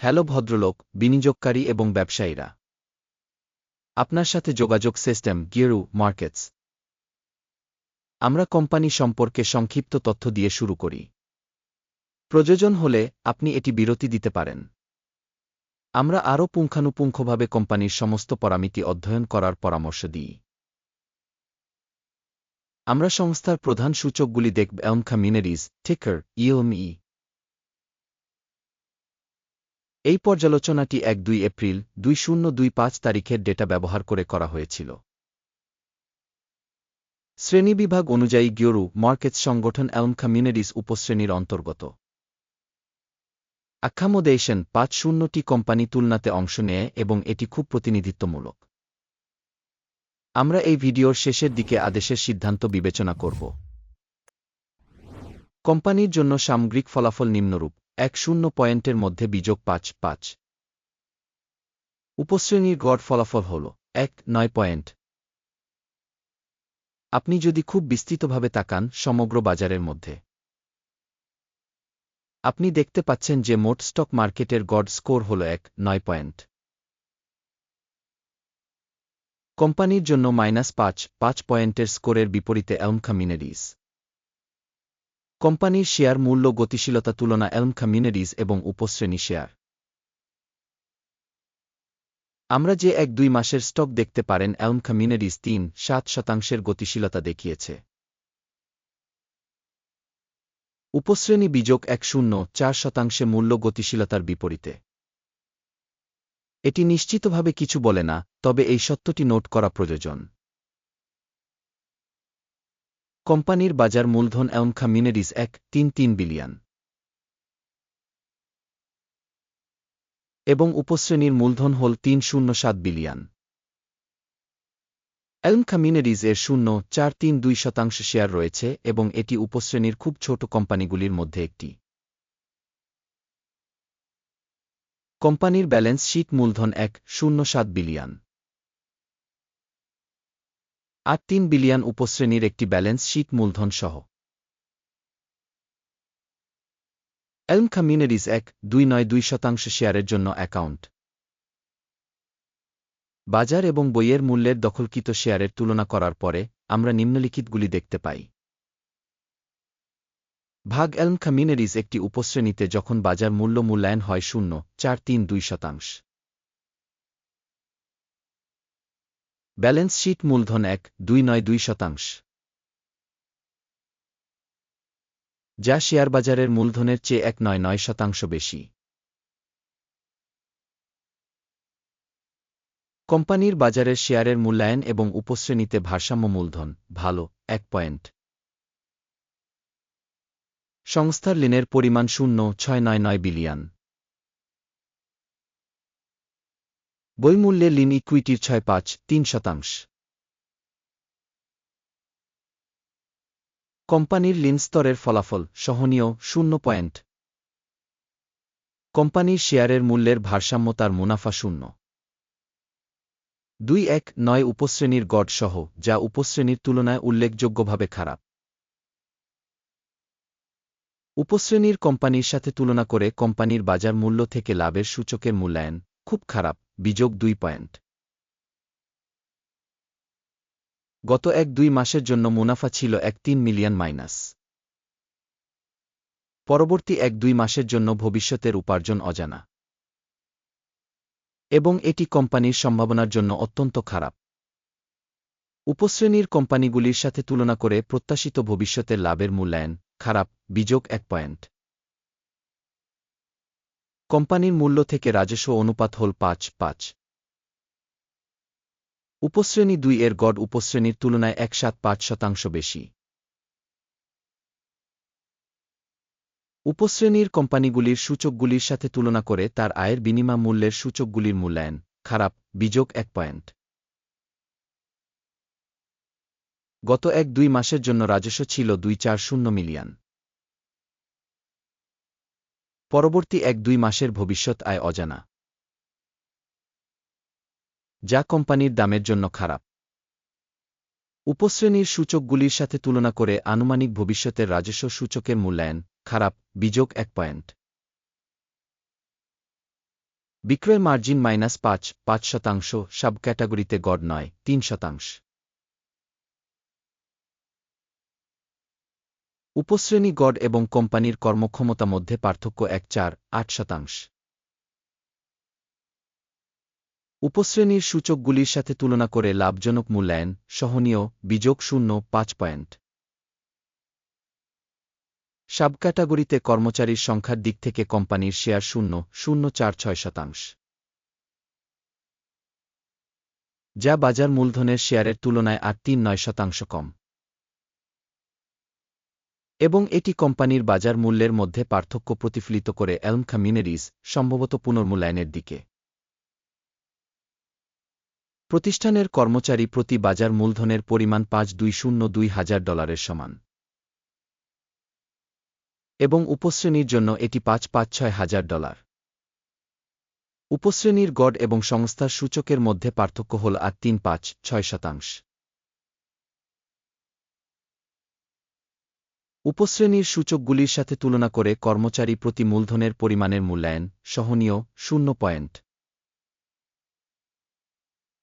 Hello ভদ্রলোক, বিনিয়োগকারী এবং ব্যবসায়ীরা। আপনার সাথে যোগাযোগ সিস্টেম গিয়েরু মার্কেটস। আমরা কোম্পানি সম্পর্কে সংক্ষিপ্ত তথ্য দিয়ে শুরু করি। প্রয়োজন হলে আপনি এটি বিরতি দিতে পারেন। আমরা আরও পুঙ্খানুপুঙ্খভাবে কোম্পানির সমস্ত পরামিতি অধ্যয়ন করার পরামর্শ দিই। আমরা সংস্থার প্রধান সূচকগুলি দেখব এলম কমিউনিটিজ টিকার ইএলমই এই পর্যালোচনাটি এক দুই এপ্রিল দুই শূন্য দুই পাঁচ তারিখের ডেটা ব্যবহার করে করা হয়েছিল। শ্রেণীবিভাগ অনুযায়ী গিওরু মার্কেট সংগঠন এলম কমিউনিটিস উপশ্রেণীর অন্তর্গত। অ্যাকামোডেশন পাঁচ শূন্যটি কোম্পানি তুলনাতে অংশ নেয় এবং এটি খুব প্রতিনিধিত্বমূলক। আমরা এই ভিডিওর শেষের দিকে আদেশের সিদ্ধান্ত বিবেচনা করব। কোম্পানির জন্য সামগ্রিক ফলাফল নিম্নরূপ। এক শূন্য পয়েন্টের মধ্যে বিযোগ পাঁচ পাঁচ। উপশ্রেণীর গড় ফলাফল হল এক, নয় পয়েন্ট। আপনি যদি খুব বিস্তৃতভাবে তাকান সমগ্র বাজারের মধ্যে। আপনি দেখতে পাচ্ছেন যে মোট স্টক মার্কেটের গড় স্কোর হল এক, নয় পয়েন্ট। কোম্পানির জন্য মাইনাস পাঁচ পাঁচ পয়েন্টের স্কোরের বিপরীতে এলম কমিউনিটিস কোম্পানির শেয়ার মূল্য গতিশীলতা তুলনা এলম কমিউনিটিস এবং উপশ্রেণী শেয়ার। আমরা যে এক দুই মাসের স্টক দেখতে পারেন, এলম কমিউনিটিস তিন, সাত শতাংশের গতিশীলতা দেখিয়েছে। উপশ্রেণী বিযোগ এক শূন্য, চার শতাংশে মূল্য গতিশীলতার বিপরীতে। এটি নিশ্চিতভাবে কিছু বলে না, তবে এই সত্যটি নোট করা প্রয়োজন। কোম্পানির বাজার মূলধন এলম কমিউনিটিস এক, তিন তিন বিলিয়ন। এবং উপশ্রেণীর মূলধন হল তিন, শূন্য, সাত বিলিয়ন। এলম কমিউনিটিজ এর শূন্য, চার, তিন, দুই শতাংশ শেয়ার রয়েছে এবং এটি উপশ্রেণীর খুব ছোট কোম্পানিগুলির মধ্যে একটি। কোম্পানির ব্যালেন্স শীট মূলধন এক, শূন্য, সাত বিলিয়ন। আট তিন বিলিয়ন উপশ্রেণীর একটি ব্যালেন্স শীট মূলধন সহ এলম কমিউনিটিজ এক দুই নয় দুই শতাংশ শেয়ারের জন্য অ্যাকাউন্ট। বাজার এবং বইয়ের মূল্যের দখলকৃত শেয়ারের তুলনা করার পরে আমরা নিম্নলিখিতগুলি দেখতে পাই। ভাগ এলম কমিউনিটিজ একটি উপশ্রেণীতে যখন বাজার মূল্য মূল্যায়ন হয় শূন্য, চার তিন দুই শতাংশ। ব্যালেন্স শীট মূলধন এক, দুই নয় দুই শতাংশ। যা শেয়ার বাজারের মূলধনের চেয়ে এক নয় নয় শতাংশ বেশি। কোম্পানির বাজারের শেয়ারের মূল্যায়ন এবং উপশ্রেণীতে ভারসাম্য মূলধন, ভালো, এক পয়েন্ট। সংস্থার ঋণের পরিমাণ শূন্য, ছয় নয় নয় বিলিয়ন। বইমূল্যে লিন ইকুইটির ছয় পাঁচ, তিন শতাংশ। কোম্পানির লিন স্তরের ফলাফল সহনীয় শূন্য পয়েন্ট। কোম্পানির শেয়ারের মূল্যের ভারসাম্য তার মুনাফা শূন্য। দুই এক নয় উপশ্রেণীর গড় সহ, যা উপশ্রেণীর তুলনায় উল্লেখযোগ্যভাবে খারাপ। উপশ্রেণীর কোম্পানির সাথে তুলনা করে কোম্পানির বাজার মূল্য থেকে লাভের সূচকের মূল্যায়ন। খুব খারাপ, বিযোগ দুই পয়েন্ট। গত এক দুই মাসের জন্য মুনাফা ছিল এক তিন মিলিয়ন মাইনাস। পরবর্তী এক দুই মাসের জন্য ভবিষ্যতের উপার্জন অজানা। এবং এটি কোম্পানির সম্ভাবনার জন্য অত্যন্ত খারাপ। উপশ্রেণীর কোম্পানিগুলির সাথে তুলনা করে প্রত্যাশিত ভবিষ্যতের লাভের মূল্যায়ন, খারাপ, বিযোগ এক পয়েন্ট। কোম্পানির মূল্য থেকে রাজস্ব অনুপাত হল পাঁচ পাঁচ। উপশ্রেণী দুই এর গড় উপশ্রেণীর তুলনায় এক সাত পাঁচ শতাংশ বেশি। উপশ্রেণীর কোম্পানিগুলির সূচকগুলির সাথে তুলনা করে তার আয়ের বিনিময় মূল্যের সূচকগুলির মূল্যায়ন, খারাপ, বিযোগ এক পয়েন্ট। গত এক দুই মাসের জন্য রাজস্ব ছিল দুই চার শূন্য মিলিয়ন। পরবর্তী এক দুই মাসের ভবিষ্যৎ আয় অজানা। যা কোম্পানির দামের জন্য খারাপ। উপশ্রেণীর সূচকগুলির সাথে তুলনা করে আনুমানিক ভবিষ্যতের রাজস্ব সূচকের মূল্যায়ন খারাপ, বিযোগ এক পয়েন্ট। বিক্রয় মার্জিন মাইনাস পাঁচ পাঁচ শতাংশ সাব ক্যাটাগরিতে গড় নয়, তিন শতাংশ। উপশ্রেণী গড় এবং কোম্পানির কর্মক্ষমতা মধ্যে পার্থক্য এক চার, আট শতাংশ। উপশ্রেণীর সূচকগুলির সাথে তুলনা করে লাভজনক মূল্যায়ন, সহনীয়, বিযোগ শূন্য, পাঁচ পয়েন্ট। সাব ক্যাটাগরিতে কর্মচারীর সংখ্যার দিক থেকে কোম্পানির শেয়ার শূন্য শূন্য চার ছয় শতাংশ। যা বাজার মূলধনের শেয়ারের তুলনায় আট তিন নয় শতাংশ কম। এবং এটি কোম্পানির বাজার মূল্যের মধ্যে পার্থক্য প্রতিফলিত করে এলম কমিউনিটিজ সম্ভবত পুনর্মূল্যায়নের দিকে। প্রতিষ্ঠানের কর্মচারী প্রতি বাজার মূলধনের পরিমাণ পাঁচ দুই শূন্য দুই হাজার ডলারের সমান। এবং উপশ্রেণীর জন্য এটি পাঁচ পাঁচ ছয় হাজার ডলার। উপশ্রেণীর গড় এবং সংস্থার সূচকের মধ্যে পার্থক্য হল আর তিন পাঁচ ছয় শতাংশ। উপশ্রেণীর সূচকগুলির সাথে তুলনা করে কর্মচারী প্রতি মূলধনের পরিমাণের মূল্যায়ন সহনীয় শূন্য পয়েন্ট।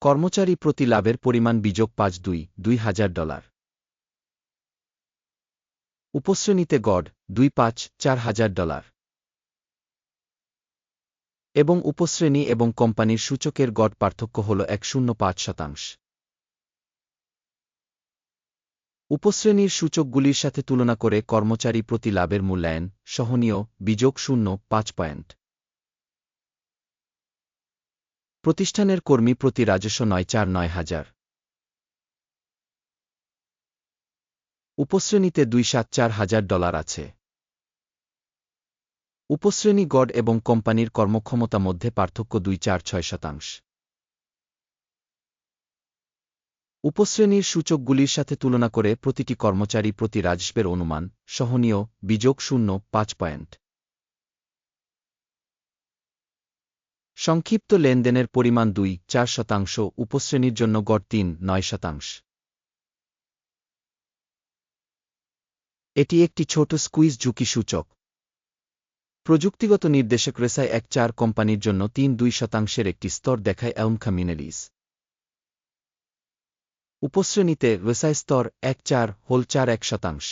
কর্মচারী প্রতি লাভের পরিমাণ বিযোগ পাঁচ দুই দুই হাজার ডলার। উপশ্রেণীতে গড় দুই পাঁচ, চার হাজার ডলার। এবং উপশ্রেণী এবং কোম্পানির সূচকের গড় পার্থক্য হল এক শূন্য পাঁচ শতাংশ। উপশ্রেণীর সূচকগুলির সাথে তুলনা করে কর্মচারী প্রতি লাভের মূল্যায়ন, সহনীয়, বিযোগ শূন্য, পাঁচ পয়েন্ট। প্রতিষ্ঠানের কর্মী প্রতি রাজস্ব নয় চার নয় হাজার। উপশ্রেণীতে দুই সাত চার হাজার ডলার আছে। উপশ্রেণী গড় এবং কোম্পানির কর্মক্ষমতা মধ্যে পার্থক্য দুই চার ছয় শতাংশ। উপশ্রেণীর সূচকগুলির সাথে তুলনা করে প্রতিটি কর্মচারী প্রতি রাজস্বের অনুমান, সহনীয়, বিযোগ শূন্য, পাঁচ পয়েন্ট। সংক্ষিপ্ত লেনদেনের পরিমাণ দুই, চার শতাংশ, উপশ্রেণীর জন্য গড় তিন, নয় শতাংশ। এটি একটি ছোট স্কুইজ ঝুঁকি সূচক। প্রযুক্তিগত নির্দেশক রেসায় এক চার কোম্পানির জন্য তিন, দুই শতাংশের একটি স্তর দেখায় এলম কমিউনিটিস উপশ্রেণীতে রেসায় স্তর এক চার হোল চার এক শতাংশ।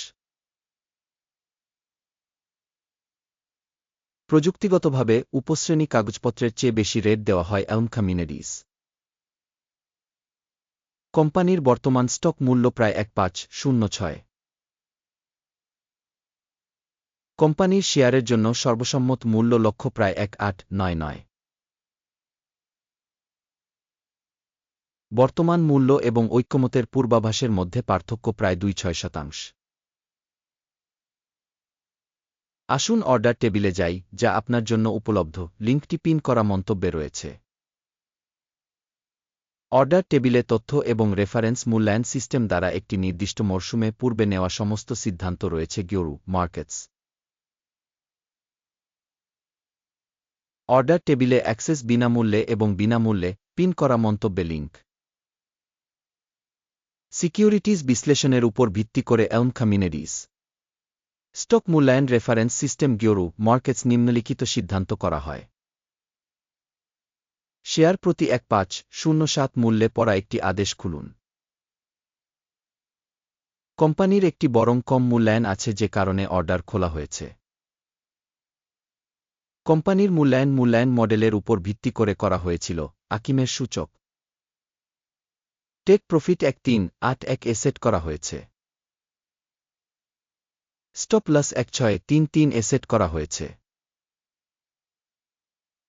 প্রযুক্তিগতভাবে উপশ্রেণী কাগজপত্রের চেয়ে বেশি রেট দেওয়া হয় এলম কমিউনিটিস কোম্পানির বর্তমান স্টক মূল্য প্রায় এক পাঁচ, শূন্য ছয়। কোম্পানির শেয়ারের জন্য সর্বসম্মত মূল্য লক্ষ্য প্রায় এক আট, নয় নয়। বর্তমান মূল্য এবং ঐক্যমতের পূর্বাভাসের মধ্যে পার্থক্য প্রায় দুই ছয় শতাংশ। আসুন অর্ডার টেবিলে যাই, যা আপনার জন্য উপলব্ধ। লিঙ্কটি পিন করা মন্তব্যে রয়েছে। অর্ডার টেবিলে তথ্য এবং রেফারেন্স মূল্যায়ন সিস্টেম দ্বারা একটি নির্দিষ্ট মরশুমে পূর্বে নেওয়া সমস্ত সিদ্ধান্ত রয়েছে গিওরু মার্কেটস। অর্ডার টেবিলে অ্যাক্সেস বিনামূল্যে এবং বিনামূল্যে পিন করা মন্তব্যে লিঙ্ক। সিকিউরিটিজ বিশ্লেষণের উপর ভিত্তি করে এলম কমিউনিটিস স্টক মূল্যায়ন রেফারেন্স সিস্টেম গিওরু মার্কেটস নিম্নলিখিত সিদ্ধান্ত করা হয়। শেয়ার প্রতি এক পাঁচ শূন্য সাত মূল্যে পড়া একটি আদেশ খুলুন। কোম্পানির একটি বরং কম মূল্যায়ন আছে যে কারণে অর্ডার খোলা হয়েছে। কোম্পানির মূল্যায়ন মূল্যায়ন মডেলের উপর ভিত্তি করে করা হয়েছিল, আকিমের সূচক। টেক প্রফিট এক তিন, আট এক এ সেট করা হয়েছে। স্টপ লস এক ছয়, তিন তিন এ সেট করা হয়েছে।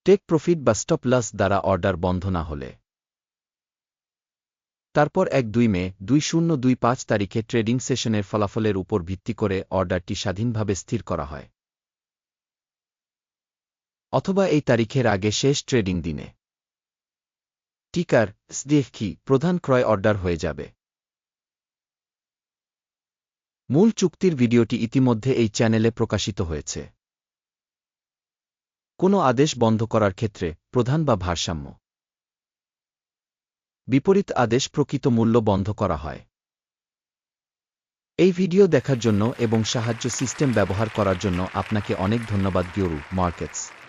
টেক প্রফিট বা স্টপ লস দ্বারা অর্ডার বন্ধ না হলে। তারপর এক দুই মে, দুই শূন্য দুই পাঁচ তারিখে ট্রেডিং সেশনের ফলাফলের উপর ভিত্তি করে অর্ডারটি স্বাধীনভাবে স্থির করা হয়। অথবা এই তারিখের আগে শেষ ট্রেডিং দিনে। টিকার স্দেখি প্রধান ক্রয় অর্ডার হয়ে যাবে? মূল চুক্তির ভিডিওটি ইতিমধ্যে এই চ্যানেলে প্রকাশিত হয়েছে। কোনো আদেশ বন্ধ করার ক্ষেত্রে প্রধান বা ভারসাম্য। বিপরীত আদেশ প্রকৃত মূল্য বন্ধ করা হয়। এই ভিডিও দেখার জন্য এবং সাহায্য সিস্টেম ব্যবহার করার জন্য আপনাকে অনেক ধন্যবাদ, গিওরু মার্কেটস।